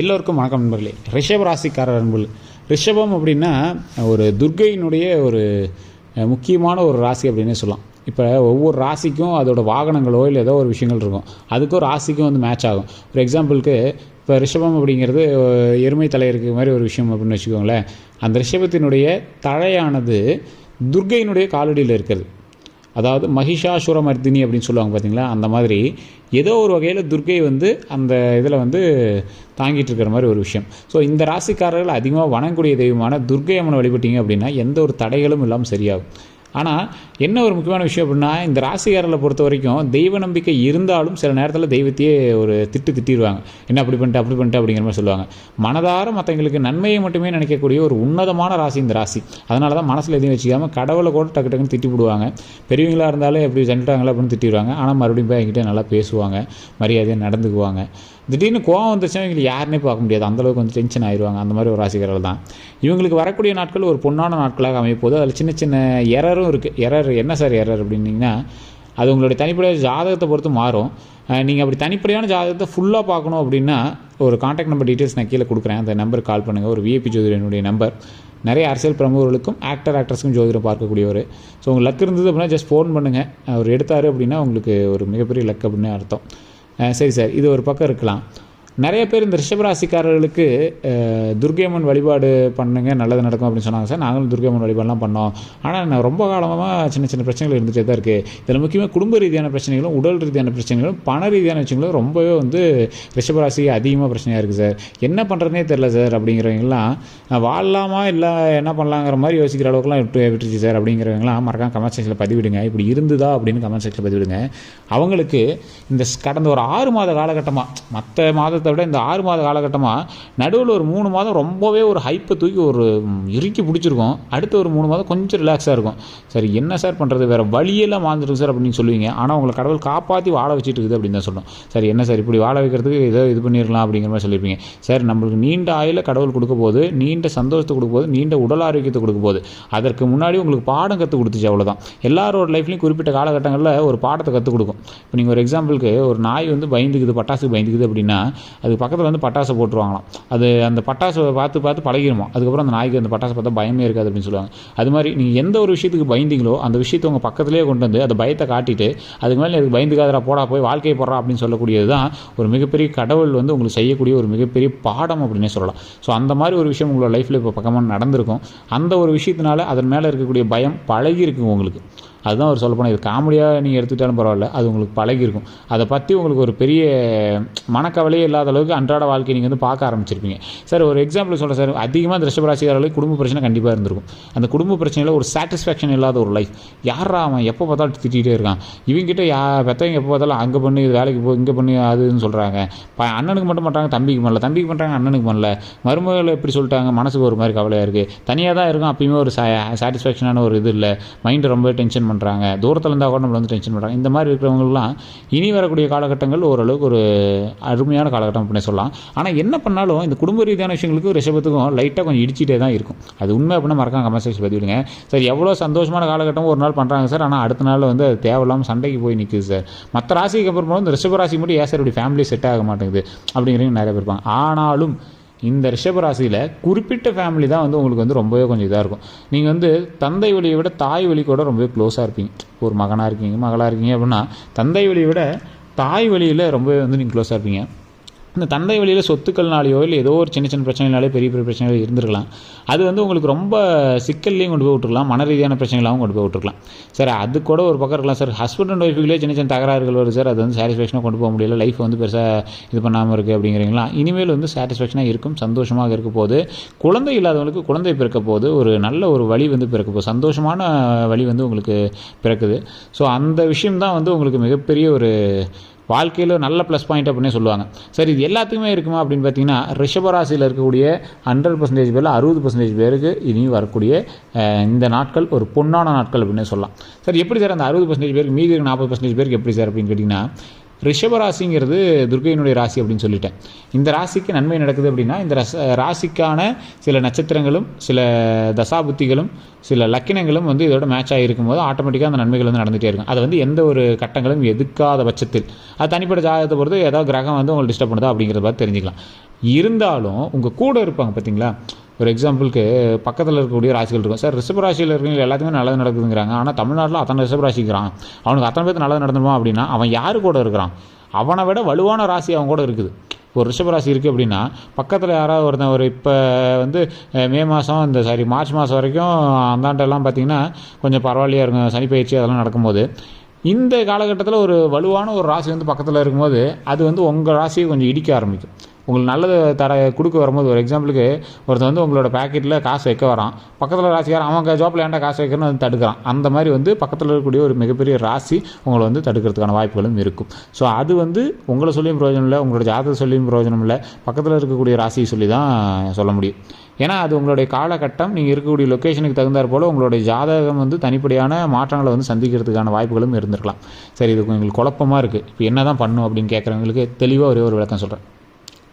எல்லோருக்கும் வணக்கம் நண்பர்களே. ரிஷப ராசிக்காரர் நண்பர்கள் ரிஷபம் அப்படின்னா ஒரு துர்க்கையினுடைய ஒரு முக்கியமான ஒரு ராசி அப்படின்னே சொல்லலாம். இப்போ ஒவ்வொரு ராசிக்கும் அதோட வாகனங்களோ இல்லை ஏதோ ஒரு விஷயங்கள் இருக்கும். அதுக்கும் ராசிக்கும் வந்து மேட்ச் ஆகும். ஃபார் எக்ஸாம்பிளுக்கு இப்போ ரிஷபம் அப்படிங்கிறது எருமை தலை இருக்கிற மாதிரி ஒரு விஷயம் அப்படின்னு வச்சுக்கோங்களேன். அந்த ரிஷபத்தினுடைய தலையானது துர்க்கையினுடைய காலடியில் இருக்கிறது. அதாவது மகிஷாசுரமர்தினி அப்படின்னு சொல்லுவாங்க பார்த்தீங்களா அந்த மாதிரி ஏதோ ஒரு வகையில் துர்கை வந்து அந்த இதில் வந்து தாங்கிட்டு இருக்கிற மாதிரி ஒரு விஷயம். ஸோ இந்த ராசிக்காரர்கள் அதிகமாக வணங்கக்கூடிய தெய்வமான துர்க்கை அம்மனை வழிபட்டீங்க அப்படின்னா எந்த ஒரு தடைகளும் இல்லாமல் சரியாகும். ஆனால் என்ன ஒரு முக்கியமான விஷயம் அப்படின்னா இந்த ராசிக்காரர்களை பொறுத்த வரைக்கும் தெய்வ நம்பிக்கை இருந்தாலும் சில நேரத்தில் தெய்வத்தையே ஒரு திட்டு திட்டிடுவாங்க. என்ன அப்படி பண்ணிட்டு அப்படி பண்ணிட்டு அப்படிங்கிற மாதிரி சொல்லுவாங்க. மனதார மற்றவங்களுக்கு நன்மையை மட்டுமே நினைக்கக்கூடிய ஒரு உன்னதமான ராசி இந்த ராசி. அதனால தான் மனசில் எதையும் வச்சுக்காமல் கடவுளை கூட டக்கு டக்குன்னு திட்டி விடுவாங்க பெரியவங்களாக இருந்தாலும் எப்படி சென்றுட்டாங்களா அப்படின்னு திட்டிடுவாங்க. ஆனால் மறுபடியும் போய் என்கிட்ட நல்லா பேசுவாங்க. மரியாதையாக நடந்துக்குவாங்க. திடீர்னு கோவம் வந்துச்சுன்னா இவங்களுக்கு யாருனே பார்க்க முடியாது. அந்தளவுக்கு வந்து டென்ஷன் ஆயிடுவாங்க. அந்த மாதிரி ஒரு ராசிக்காரர்கள் தான். இவங்களுக்கு வரக்கூடிய நாட்கள் ஒரு பொன்னான நாட்களாக அமைய போது அதில் சின்ன சின்ன எரரும் இருக்குது எரர் என்ன சார் எரர் அப்படின்னீங்கன்னா அது உங்களுடைய தனிப்படையான ஜாதகத்தை பொறுத்து மாறும். நீங்கள் அப்படி தனிப்படையான ஜாதகத்தை ஃபுல்லாக பார்க்கணும் அப்படின்னா ஒரு காண்டாக்ட் நம்பர் டீட்டெயில்ஸ் நான் கீழே கொடுக்குறேன். அந்த நம்பருக்கு கால் பண்ணுங்கள் ஒரு விஏபி ஜோதிடனுடைய நம்பர் நிறைய அரசியல் பிரமுகர்களுக்கும் ஆக்டர் ஆக்ட்ரஸ்க்கும் ஜோதிடம் பார்க்கக்கூடியவர். ஸோ உங்களுக்கு லக் இருந்தது அப்படின்னா ஜஸ்ட் ஃபோன் பண்ணுங்கள் அவர் எடுத்தார் அப்படின்னா உங்களுக்கு ஒரு மிகப்பெரிய லக் அப்படின்னு அர்த்தம். சரி சார் இது ஒரு பக்கம் இருக்கலாம். நிறைய பேர் இந்த ரிஷபராசிக்காரர்களுக்கு அஹ், வழிபாடு பண்ணுங்க நல்லது நடக்கும் அப்படின்னு சொன்னாங்க சார். நாங்களும் துர்க்கையம்மன் வழிபாடெலாம் பண்ணோம். ஆனால் நான் ரொம்ப காலமாக சின்ன சின்ன பிரச்சனைகள் இருந்துகிட்டே தான் இருக்குது இதில் முக்கியமாக குடும்ப ரீதியான பிரச்சனைகளும் உடல் ரீதியான பிரச்சனைகளும் பண ரீதியான விஷயங்களும் ரொம்பவே வந்து ரிஷபராசிக்கு அதிகமாக பிரச்சனையாக இருக்குது சார். என்ன பண்ணுறதுனே தெரில சார் அப்படிங்கிறவங்கலாம் வாழலாமா இல்லை என்ன பண்ணலாங்கிற மாதிரி யோசிக்கிற அளவுக்குலாம் விட்டு விட்டுருச்சு சார் அப்படிங்கிறவங்களாம் மறக்காம கமெண்ட் செக்ஷனில் பதிவிடுங்க. இப்படி இருந்துதா அப்படின்னு கமெண்ட் செக்ஷனில் பதிவிடுங்க. அவங்களுக்கு இந்த ஸ்- கடந்த ஒரு ஆறு மாத காலகட்டமாக மற்ற மாதத்தை விட இந்த ஆறு மாத காலகட்டமாக நடுவில் ஒரு மூணு மாதம் ரொம்பவே ஒரு ஹைப்பை தூக்கி ஒரு இறுக்கி பிடிச்சிருக்கும். அடுத்த ஒரு மூணு மாதம் கொஞ்சம் ரிலாக்ஸாக இருக்கும். சரி என்ன சார் பண்ணுறது வேறு வழியெல்லாம் வாழ்ந்துருக்கு சார் அப்படின்னு சொல்லுவீங்க. ஆனால் உங்களை கடவுள் காப்பாற்றி வாழ வச்சுட்டு இருக்குது அப்படின்னு தான் சொல்லணும் சரி என்ன சார் இப்படி வாழ வைக்கிறதுக்கு ஏதோ இது பண்ணிடலாம் அப்படிங்கிற மாதிரி சொல்லியிருப்பீங்க. சார் நம்மளுக்கு நீண்ட ஆயில் கடவுள் கொடுக்க போது நீண்ட சந்தோஷத்தை கொடுக்க போது நீண்ட உடல் ஆரோக்கியத்தை கொடுக்க போது அதற்கு முன்னாடி உங்களுக்கு பாடம் கற்றுக் கொடுத்துச்சு அவ்வளோதான் எல்லாரோட லைஃப்லையும் குறிப்பிட்ட காலகட்டங்களில் ஒரு பாடத்தை கற்றுக் கொடுக்கும். இப்போ நீங்கள் ஒரு எக்ஸாம்பிளுக்கு ஒரு நாய் வந்து பயந்துக்குது பட்டாசுக்கு பயந்துக்குது அப்படின்னா அது பக்கத்தில் வந்து பட்டாசு போட்டுருவாங்களாம். அது அந்த பட்டாசு பார்த்து பார்த்து பழகிடுமா அதுக்கப்புறம் அந்த நாய்க்கு அந்த பட்டாசு பார்த்தா பயமே இருக்காது அப்படின்னு சொல்லுவாங்க. அது மாதிரி நீங்கள் எந்த ஒரு விஷயத்துக்கு பயந்தீங்களோ அந்த விஷயத்தை உங்கள் பக்கத்துலேயே கொண்டு வந்து அந்த பயத்தை காட்டிட்டு அதுக்கு மேலே எனக்கு பயந்துக்காதரா போடா போய் வாழ்க்கையை போடுறா அப்படின்னு சொல்லக்கூடியது தான் ஒரு மிகப்பெரிய கடவுள் வந்து உங்களுக்கு செய்யக்கூடிய ஒரு மிகப்பெரிய பாடம் அப்படின்னே சொல்லலாம். ஸோ அந்த மாதிரி ஒரு விஷயம் உங்களோட லைஃப்பில் இப்போ பக்கமாக நடந்திருக்கும். அந்த ஒரு விஷயத்தினால அதன் மேலே இருக்கக்கூடிய பயம் பழகி இருக்கும் உங்களுக்கு. அதுதான் அவர் சொல்லப்போனால் இது காமெடியாக நீங்கள் எடுத்துக்கிட்டாலும் பரவாயில்ல அது உங்களுக்கு பழகிருக்கும் அதை பற்றி உங்களுக்கு ஒரு பெரிய மனக்கவலையே இல்லாத அளவுக்கு அன்றாட வாழ்க்கையை நீங்கள் வந்து பார்க்க ஆரம்பிச்சிருப்பீங்க. சார் ஒரு எக்ஸாம்பிள் சொல்கிறேன் சார். அதிகமாக இந்த ரிஷபராசிக்காரர்களுக்கு குடும்ப பிரச்சனை கண்டிப்பாக இருந்திருக்கும். அந்த குடும்ப பிரச்சனையில் ஒரு சாட்டிஸ்ஃபேக்ஷன் இல்லாத ஒரு லைஃப் யாரா அவன் எப்போ பார்த்தாலும் திட்டிகிட்டே இருக்கான். இவங்கிட்ட யா பெற்றவங்க எப்போ பார்த்தாலும் அங்கே பண்ணி இது வேலைக்கு போ இங்கே பண்ணி அதுன்னு சொல்கிறாங்க இப்போ அண்ணனுக்கு மட்டும் பண்ணுறாங்க தம்பிக்கு பண்ணல. தம்பிக்கு பண்ணுறாங்க அண்ணனுக்கு பண்ணல. மருமகளை எப்படி சொல்லிட்டாங்க மனசுக்கு ஒரு மாதிரி கவலையாக இருக்குது தனியாக தான் இருக்கும் அப்பயுமே ஒரு சாட்டிஸ்ஃபேக்ஷனான ஒரு இது இல்லை. மைண்டு ரொம்ப டென்ஷன் பண்ணுறாங்க தூரத்தில் இருந்தால் கூட நம்மளை வந்து டென்ஷன் பண்ணுறாங்க இந்த மாதிரி இருக்கிறவங்கலாம் இனி வரக்கூடிய காலகட்டங்கள் ஓரளவுக்கு ஒரு அருமையான காலகட்டம் அப்படின்னு சொல்லலாம். ஆனால் என்ன பண்ணாலும் இந்த குடும்ப ரீதியான விஷயங்களுக்கும் ரிஷபத்துக்கும் லைட்டாக கொஞ்சம் இடிச்சிட்டே தான் இருக்கும். அது உண்மை அப்படின்னா மறக்காம கமெண்ட் செக்ஷன் பதிவிடுங்க. சார் எவ்வளோ சந்தோஷமான காலகட்டம் ஒரு நாள் பண்ணுறாங்க சார் ஆனால் அடுத்த நாள் வந்து அது தேவையில்லாமல் சண்டைக்கு போய் நிற்குது சார் மற்ற ராசிக்கு அப்புறம் இந்த ரிஷப ராசி மட்டும் ஏன் சார் இப்படி ஃபேமிலி செட் ஆக மாட்டேங்குது அப்படிங்கிறவங்க நிறைய பேர் இருப்பாங்க. ஆனாலும் இந்த ரிஷபராசியில் குறிப்பிட்ட ஃபேமிலி தான் வந்து உங்களுக்கு வந்து ரொம்பவே கொஞ்சம் இதாக இருக்கும். நீங்கள் வந்து தந்தை வழியை விட தாய் வழி கூட ரொம்பவே க்ளோஸாக இருப்பீங்க. ஒரு மகனாக இருக்கீங்க மகளாக இருக்கீங்க அப்படின்னா தந்தை வழியை விட தாய் வழியில் ரொம்பவே வந்து நீங்கள் க்ளோஸாக இருப்பீங்க. இந்த தந்தை வழியில் சொத்துக்கள்னாலேயோ இல்லை ஏதோ ஒரு சின்ன சின்ன பிரச்சனைனாலே பெரிய பெரிய பிரச்சனைகள் இருந்திருக்கலாம். அது வந்து உங்களுக்கு ரொம்ப சிக்கல்லையும் கொண்டு போய் விட்டுருக்கலாம். மன ரீதியான பிரச்சனைகளாகவும் கொண்டு போய் விட்டுருக்கலாம். சார் அது கூட ஒரு பக்கம் இருக்கலாம். சார் ஹஸ்பண்ட் அண்ட் ஒய்ஃபுக்குள்ளே சின்ன சின்ன தகராறுகள் வருது சார். அது வந்து சாட்டிஸ்ஃபேக்ஷனாக கொண்டு போக முடியல. லைஃப் வந்து பெருசாக இது பண்ணாமல் இருக்குது அப்படிங்கிறீங்களா? இனிமேல் வந்து சாட்டிஸ்ஃபேக்ஷனாக இருக்கும் சந்தோஷமாக இருக்க போது குழந்தை இல்லாதவங்களுக்கு குழந்தை பிறக்க போது ஒரு நல்ல ஒரு வழி வந்து பிறக்க போகுது. சந்தோஷமான வழி வந்து உங்களுக்கு பிறக்குது. ஸோ அந்த விஷயம் தான் வந்து உங்களுக்கு மிகப்பெரிய ஒரு வாழ்க்கையில் நல்ல ப்ளஸ் பாயிண்ட் அப்படின்னே சொல்லுவாங்க. சரி இது எல்லாத்துக்குமே இருக்குமா அப்படின்னு பார்த்தீங்கன்னா ரிஷபராசியில் இருக்கக்கூடிய ஹண்ட்ரட் பர்சன்டேஜ் பேரில் அறுபது பர்சன்டேஜ் பேருக்கு இனி வரக்கூடிய இந்த நாட்கள் ஒரு பொன்னான நாட்கள் அப்படின்னே சொல்லலாம். சார் எப்படி சார் அந்த அறுபது பர்சன்டேஜ் பேருக்கு மீதி இருக்க நாற்பது பர்சன்டேஜ் பேருக்கு எப்படி சார் அப்படின்னு கேட்டிங்கன்னா ரிஷபராசிங்கிறது துர்கையினுடைய ராசி அப்படின்னு சொல்லிட்டேன். இந்த ராசிக்கு நன்மை நடக்குது அப்படின்னா இந்த ரச ராசிக்கான சில நட்சத்திரங்களும் சில தசாபுத்திகளும் சில லக்கினங்களும் வந்து இதோட மேட்ச் ஆகிருக்கும் போது ஆட்டோமேட்டிக்காக அந்த நன்மைகள் வந்து நடந்துகிட்டே இருக்கும். அது வந்து எந்த ஒரு கட்டங்களும் எதுக்காத பட்சத்தில். அது தனிப்பட்ட ஜாதகத்தை பொறுத்து ஏதாவது கிரகம் வந்து உங்களுக்கு டிஸ்டர்ப் பண்ணுதா அப்படிங்கிறத பார்த்து தெரிஞ்சுக்கலாம். இருந்தாலும் உங்கள் கூட இருப்பாங்க பார்த்தீங்களா ஒரு எக்ஸாம்பிளுக்கு பக்கத்தில் இருக்கக்கூடிய ராசிகள் இருக்கும். சார் ரிஷப ராசியில் இருக்கிறவங்க எல்லாத்துக்குமே நல்லது நடக்குதுங்கிறாங்க. ஆனால் தமிழ்நாட்டில் அத்தனை ரிஷப ராசிக்கிறான். அவனுக்கு அத்தனை பேருக்கு நல்லது நடந்துமா அப்படின்னா அவன் யாரு கூட இருக்கிறான்? அவனை விட வலுவான ராசி அவன் கூட இருக்குது. ஒரு ரிஷப ராசி இருக்குது அப்படின்னா பக்கத்தில் யாராவது ஒருத்தன் ஒரு இப்போ வந்து மே மாதம் இந்த சாரி மார்ச் மாதம் வரைக்கும் அந்தாண்டெல்லாம் பார்த்தீங்கன்னா கொஞ்சம் பரவாயில்லையா இருக்கும். சனி பயிற்சி அதெல்லாம் நடக்கும்போது. இந்த காலகட்டத்தில் ஒரு வலுவான ஒரு ராசி வந்து பக்கத்தில் இருக்கும்போது அது வந்து உங்கள் ராசியை கொஞ்சம் இடிக்க ஆரம்பிக்கும். உங்களுக்கு நல்லது தர கொடுக்க வரும்போது ஒரு எக்ஸாம்பிளுக்கு ஒருத்தர் வந்து உங்களோட பேக்கெட்டில் காசு வைக்க வரான். பக்கத்தில் ராசிக்காரன் அவங்க ஜாப்பில் ஏன்டா காசு வைக்கணும்னு வந்து தடுக்கிறான். அந்த மாதிரி வந்து பக்கத்தில் இருக்கக்கூடிய ஒரு மிகப்பெரிய ராசி உங்களை வந்து தடுக்கிறதுக்கான வாய்ப்புகளும் இருக்கும். ஸோ அது வந்து உங்களை சொல்லியும் பிரயோஜனம் இல்லை உங்களோட ஜாதகத்தை சொல்லியும் பிரயோஜனம் இல்லை. பக்கத்தில் இருக்கக்கூடிய ராசியை சொல்லி தான் சொல்ல முடியும். ஏன்னா அது உங்களுடைய காலகட்டம் நீங்கள் இருக்கக்கூடிய லொக்கேஷனுக்கு தகுந்தாற் போல் உங்களுடைய ஜாதகம் வந்து தனிப்படியான மாற்றங்களை வந்து சந்திக்கிறதுக்கான வாய்ப்புகளும் இருந்திருக்கலாம். சரி இது உங்களுக்கு குழப்பமாக இருக்குது இப்போ என்ன தான் பண்ணும் அப்படின்னு கேட்குறவங்களுக்கு தெளிவாக ஒரே ஒரு விளக்கம் சொல்கிறேன்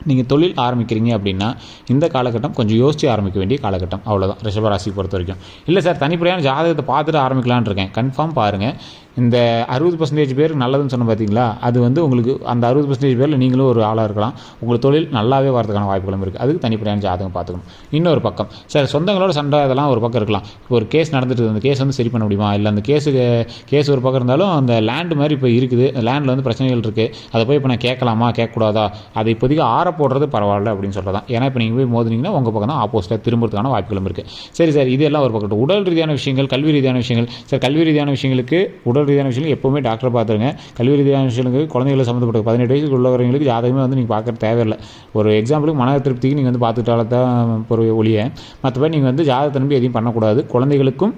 நீங்கள் தொழில் ஆரம்பிக்கிறீங்க அப்படின்னா இந்த காலகட்டம் கொஞ்சம் யோசித்து ஆரம்பிக்க வேண்டிய காலகட்டம். அவ்வளோதான் ரிஷபராசி பொறுத்த வரைக்கும். இல்லை சார் தனிப்படையான ஜாதகத்தை பார்த்துட்டு ஆரம்பிக்கலான் இருக்கேன். கன்ஃபார்ம் பாருங்கள் இந்த அறுபது பர்சன்டேஜ் பேர் நல்லதுன்னு சொன்ன பார்த்தீங்களா அது வந்து உங்களுக்கு அந்த அறுபது பர்சன்டேஜ் பேரில் நீங்களும் ஒரு ஆளாக இருக்கலாம். உங்களுக்கு தொழில் நல்லாவே வரதுக்கான வாய்ப்புகளும் இருக்குது அதுக்கு தனிப்படையான ஜாதகம் பார்த்துக்கணும். இன்னொரு பக்கம். சார் சொந்தங்களோட சண்டை இதெல்லாம் ஒரு பக்கம் இருக்கலாம். இப்போ ஒரு கேஸ் நடந்துட்டு அந்த கேஸ் வந்து சரி பண்ண முடியுமா? இல்லை அந்த கேஸுக்கு கேஸ் ஒரு பக்கம் இருந்தாலும் அந்த லேண்டு மாதிரி இப்போ இருக்குது. லேண்டில் வந்து பிரச்சனைகள் இருக்குது அதை போய் இப்போ நான் கேட்கலாமா? கேட்கக்கூடாதா? அதை இப்போதைக்கு ஆற போடுறது பரவாயில்ல அப்படின்னு சொல்கிறதான் ஏன்னா இப்போ நீங்கள் போய் மோதினீங்கன்னா உங்கள் பக்கம் தான் ஆப்போசிட்டாக திரும்புறதுக்கான வாய்ப்புகளும் இருக்குது சரி சார் இது எல்லாம் ஒரு பக்கம். உடல் ரீதியான விஷயங்கள் கல்வி ரீதியான விஷயங்கள். சார் கல்வி ரீதியான விஷயங்களுக்கு உடல் ரீதியான விஷயங்கள் எப்போவுமே டாக்டர் பார்த்துருங்க. கல்வி ரீதியான விஷயங்களுக்கு குழந்தைகளை சம்மந்தப்பட்ட பதினெட்டு வயசுக்கு உள்ளவங்களுக்கு ஜாதகமே வந்து நீங்கள் பார்க்க தேவையில்லை. ஒரு எக்ஸாம்பிளுக்கு மன திருப்திக்கு நீங்கள் வந்து பார்த்துட்டால தான் ஒரு ஒழிய. மற்றபடி நீங்கள் வந்து ஜாதகத்தை நம்பி எதையும் பண்ணக்கூடாது. குழந்தைகளுக்கும்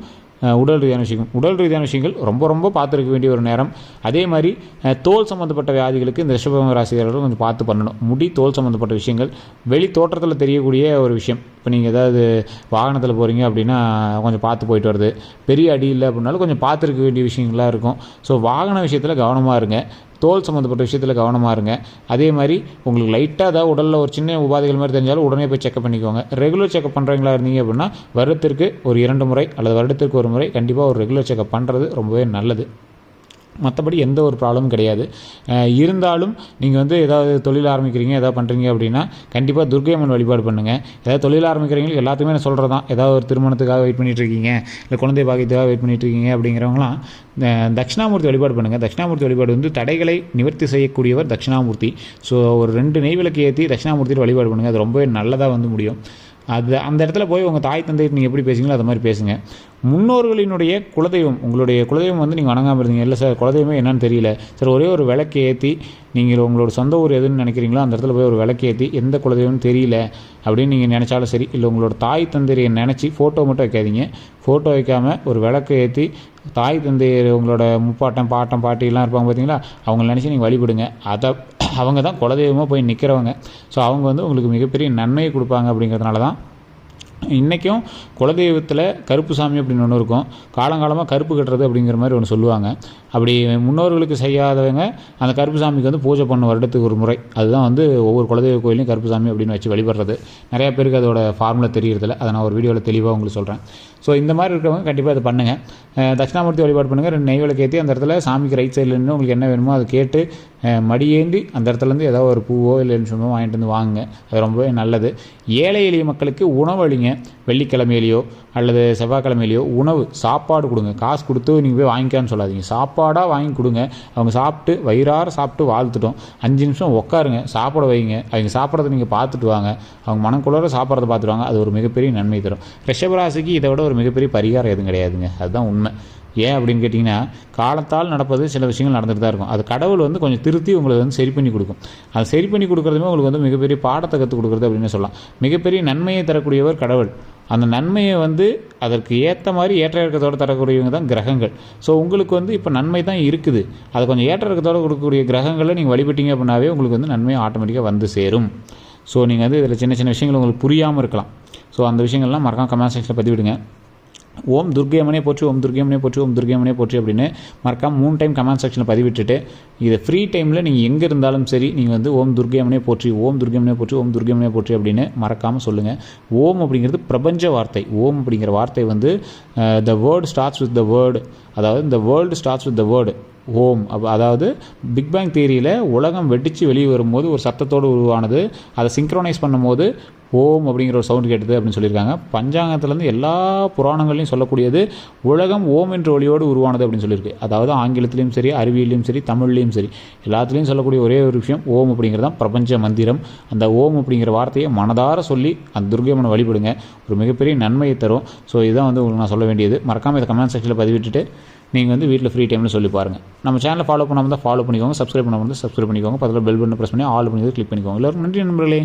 உடல் ரீதியான விஷயங்கள். உடல் ரீதியான விஷயங்கள் ரொம்ப ரொம்ப பார்த்துருக்க வேண்டிய ஒரு நேரம். அதே மாதிரி தோல் சம்மந்தப்பட்ட வியாதிகளுக்கு இந்த ரிஷபம் ராசிகாரர்கள் கொஞ்சம் பார்த்து பண்ணணும். முடி தோல் சம்மந்தப்பட்ட விஷயங்கள் வெளி தோற்றத்தில் தெரியக்கூடிய ஒரு விஷயம். இப்போ நீங்கள் ஏதாவது வாகனத்தில் போகிறீங்க அப்படின்னா கொஞ்சம் பார்த்து போயிட்டு வருது பெரிய அடி இல்லை அப்படின்னாலும் கொஞ்சம் பார்த்துருக்க வேண்டிய விஷயங்கள்லாம் இருக்கும். ஸோ வாகன விஷயத்தில் கவனமாக இருங்க. தோல் சம்மந்தப்பட்ட விஷயத்தில் கவனமாக இருங்க. அதே மாதிரி உங்களுக்கு லைட்டாக ஏதாவது உடலில் ஒரு சின்ன உபாதைகள் மாதிரி தெரிஞ்சாலும் உடனே போய் செக்அப் பண்ணிக்கோங்க. ரெகுலர் செக்அப் பண்ணுறீங்களா இருந்தீங்க அப்படின்னா வருடத்திற்கு ஒரு இரண்டு முறை அல்லது வருடத்திற்கு ஒரு முறை கண்டிப்பாக ஒரு ரெகுலர் செக்அப் பண்ணுறது ரொம்பவே நல்லது. மற்றபடி எந்த ஒரு ப்ராப்ளமும் கிடையாது. இருந்தாலும் நீங்கள் வந்து ஏதாவது தொழில் ஆரம்பிக்கிறீங்க ஏதாவது பண்ணுறீங்க அப்படின்னா கண்டிப்பாக துர்க்கை அம்மன் வழிபாடு பண்ணுங்கள் ஏதாவது தொழில் ஆரம்பிக்கிறவங்களுக்கு எல்லாத்துக்குமே நான் சொல்கிறது தான் ஏதாவது ஒரு திருமணத்துக்காக வெயிட் பண்ணிகிட்ருக்கீங்க இருக்கீங்க இல்லை குழந்தை பாக்கியத்துக்காக வெயிட் பண்ணிகிட்ருக்கீங்க இருக்கீங்க அப்படிங்கிறவங்களாம் தட்சிணாமூர்த்தி வழிபாடு பண்ணுங்கள் தட்சிணாமூர்த்தி வழிபாடு வந்து தடைகளை நிவர்த்தி செய்யக்கூடியவர் தட்சிணாமூர்த்தி. ஸோ ஒரு ரெண்டு நெய்விளக்கு ஏற்றி தட்சிணாமூர்த்தியில் வழிபாடு பண்ணுங்கள் அது ரொம்பவே நல்லதாக வந்து முடியும். அது அந்த இடத்துல போய் உங்கள் தாய் தந்தை நீங்கள் எப்படி பேசுங்களோ அது மாதிரி பேசுங்க. முன்னோர்களினுடைய குலதெய்வம் உங்களுடைய குலதெய்வம் வந்து நீங்கள் வணங்காமல் இருந்தீங்க. இல்லை சார் குலதெய்வமே என்னன்னு தெரியல. சார் ஒரே ஒரு விளக்கு ஏற்றி நீங்கள் உங்களோட சொந்த ஊர் எதுன்னு நினைக்கிறீங்களோ அந்த இடத்துல போய் ஒரு விளக்கு ஏற்றி எந்த குலதெய்வம்னு தெரியல அப்படின்னு நீங்கள் நினச்சாலும் சரி இல்லை உங்களோட தாய் தந்தையை நினச்சி ஃபோட்டோ மட்டும் வைக்காதீங்க. ஃபோட்டோ வைக்காமல் ஒரு விளக்கு ஏற்றி தாய் தந்தையர் உங்களோட முப்பாட்டம் பாட்டம் பாட்டிலாம் இருப்பாங்க பார்த்தீங்களா அவங்கள நினச்சி நீங்கள் வழிபடுங்க. அதை அவங்க தான் குலதெய்வமாக போய் நிற்கிறவங்க ஸோ அவங்க வந்து உங்களுக்கு மிகப்பெரிய நன்மையை கொடுப்பாங்க அப்படிங்கிறதுனால தான் இன்றைக்கும் குலதெய்வத்தில் கருப்பு சாமி அப்படின்னு ஒன்று இருக்கும். காலங்காலமாக கருப்பு கட்டுறது அப்படிங்கிற மாதிரி ஒன்று சொல்லுவாங்க. அப்படி முன்னோர்களுக்கு செய்யாதவங்க அந்த கருப்பு சாமிக்கு வந்து பூஜை பண்ண வருடத்துக்கு ஒரு முறை. அதுதான் வந்து ஒவ்வொரு குலதெய்வ கோயிலையும் கருப்பு சாமி அப்படின்னு வச்சு வழிபடுறது. நிறைய பேருக்கு அதோட ஃபார்முலா தெரியறதில்ல. அதை நான் ஒரு வீடியோவில் தெளிவாக உங்களுக்கு சொல்கிறேன் ஸோ இந்த மாதிரி இருக்கிறவங்க கண்டிப்பாக அதை பண்ணுங்கள் தட்சிணாமூர்த்தி வழிபாடு பண்ணுங்கள் ரெண்டு நெய் ஏற்றி அந்த இடத்துல சாமிக்கு ரைட் சைடில் நின்று உங்களுக்கு என்ன வேணுமோ அதை கேட்டு மடியேந்தி அந்த இடத்துலேருந்து ஏதாவது ஒரு பூவோ இல்லை எலுமிச்சமோ வாங்கிட்டு வந்து வாங்குங்க. அது ரொம்பவே நல்லது. ஏழை எளிய மக்களுக்கு உணவளிங்க வெள்ளிக்கிழமையிலையோ அல்லது செவ்வாய்க்கிழமையிலையோ உணவு சாப்பாடு கொடுங்க. காசு கொடுத்து நீங்கள் போய் வாங்கிக்கான்னு சொல்லாதீங்க. சாப்பாடாக வாங்கி கொடுங்க. அவங்க சாப்பிட்டு வயிறார சாப்பிட்டு வாழ்த்துட்டோம் அஞ்சு நிமிஷம் உட்காருங்க சாப்பிட வைங்க. அவங்க சாப்பிட்றத நீங்கள் பார்த்துட்டு வாங்க. அவங்க மனக்குள்ளார சாப்பிட்றத பார்த்துட்டு வாங்க. அது ஒரு மிகப்பெரிய நன்மை தரும். ரிஷபராசிக்கு இதை விட ஒரு மிகப்பெரிய பரிகாரம் எதுவும் கிடையாதுங்க. அதுதான் உண்மை. ஏன் அப்படின்னு கேட்டிங்கன்னா காலத்தால் நடப்பது சில விஷயங்கள் நடந்துகிட்டு தான் இருக்கும். அது கடவுள் வந்து கொஞ்சம் திருத்தி உங்களை வந்து சரி பண்ணி கொடுக்கும். அது சரி பண்ணி கொடுக்குறதுமே உங்களுக்கு வந்து மிகப்பெரிய பாடத்தை கற்றுக் கொடுக்குறது அப்படின்னு சொல்லலாம். மிகப்பெரிய நன்மையை தரக்கூடியவர் கடவுள். அந்த நன்மையை வந்து அதற்கு ஏற்ற மாதிரி ஏற்ற இறக்கத்தோடு தரக்கூடியவங்க தான் கிரகங்கள். ஸோ உங்களுக்கு வந்து இப்போ நன்மை தான் இருக்குது. அதை கொஞ்சம் ஏற்ற இறக்கத்தோடு கொடுக்கக்கூடிய கிரகங்களை நீங்கள் வழிபட்டீங்க அப்படின்னாவே உங்களுக்கு வந்து நன்மை ஆட்டோமேட்டிக்காக வந்து சேரும். ஸோ நீங்கள் வந்து இதில் சின்ன சின்ன விஷயங்கள் உங்களுக்கு புரியாமல் இருக்கலாம். ஸோ அந்த விஷயங்கள்லாம் மறக்காம கமெண்ட் செக்ஷனில் பதிவிடுங்க. ஓம் துர்கையம்மனே போற்றி ஓம் துர்கையம்மனே போற்றி ஓம் துர்கையம்மனே போற்றி அப்படின்னு மறக்காம மூணு டைம் கமெண்ட் செக்ஷனில் பதிவிட்டுட்டு இதை ஃப்ரீ டைமில் நீங்கள் எங்கே இருந்தாலும் சரி நீங்கள் வந்து ஓம் துர்கையம்மனே போற்றி ஓம் துர்கையம்மனே போற்றி ஓம் துர்கையம்மனே போற்றி அப்படின்னு மறக்காமல் சொல்லுங்கள் ஓம் அப்படிங்கிறது பிரபஞ்ச வார்த்தை. ஓம் அப்படிங்கிற வார்த்தை வந்து the word starts with the word அதாவது இந்த world starts with the word Om. அப்போ அதாவது பிக் பேங் தியரியில் உலகம் வெடித்து வெளியே வரும்போது ஒரு சத்தத்தோடு உருவானது. அதை சிங்க்ரோனைஸ் பண்ணும்போது ஓம் அப்படிங்கிற ஒரு சவுண்ட் கேட்டது அப்படின்னு சொல்லியிருக்காங்க. பஞ்சாங்கத்துலேருந்து எல்லா புராணங்களையும் சொல்லக்கூடியது உலகம் ஓம் என்ற ஒளியோடு உருவானது அப்படின்னு சொல்லியிருக்கு. அதாவது ஆங்கிலத்திலையும் சரி அறிவியலையும் சரி தமிழ்லையும் சரி எல்லாத்துலேயும் சொல்லக்கூடிய ஒரே ஒரு விஷயம் ஓம் அப்படிங்கிறது தான் பிரபஞ்ச மந்திரம். அந்த ஓம் அப்படிங்கிற வார்த்தையை மனதார சொல்லி அந்த துர்கையம்மனை வழிபடுங்க. ஒரு மிகப்பெரிய நன்மையை தரும். ஸோ இதுதான் வந்து உங்களுக்கு நான் சொல்ல வேண்டியது. மறக்காமல் இதை கமெண்ட் செக்ஷனில் பதிவிட்டுட்டு நீங்கள் வந்து வீட்டில் ஃப்ரீ டைமில் சொல்லி பாருங்கள் நம்ம சேனலை ஃபாலோ பண்ணாமல் தான் ஃபாலோ பண்ணிக்கோங்க சப்ஸ்கிரைப் பண்ணாமல் தான் சப்ஸ்கிரைப் பண்ணிக்கோங்க பக்கத்தில் பெல் பட்டனை ப்ரெஸ் பண்ணி ஆல் பண்ணி கிளிக் பண்ணிக்கோங்க. எல்லாருக்கும் நன்றி நண்பர்களே.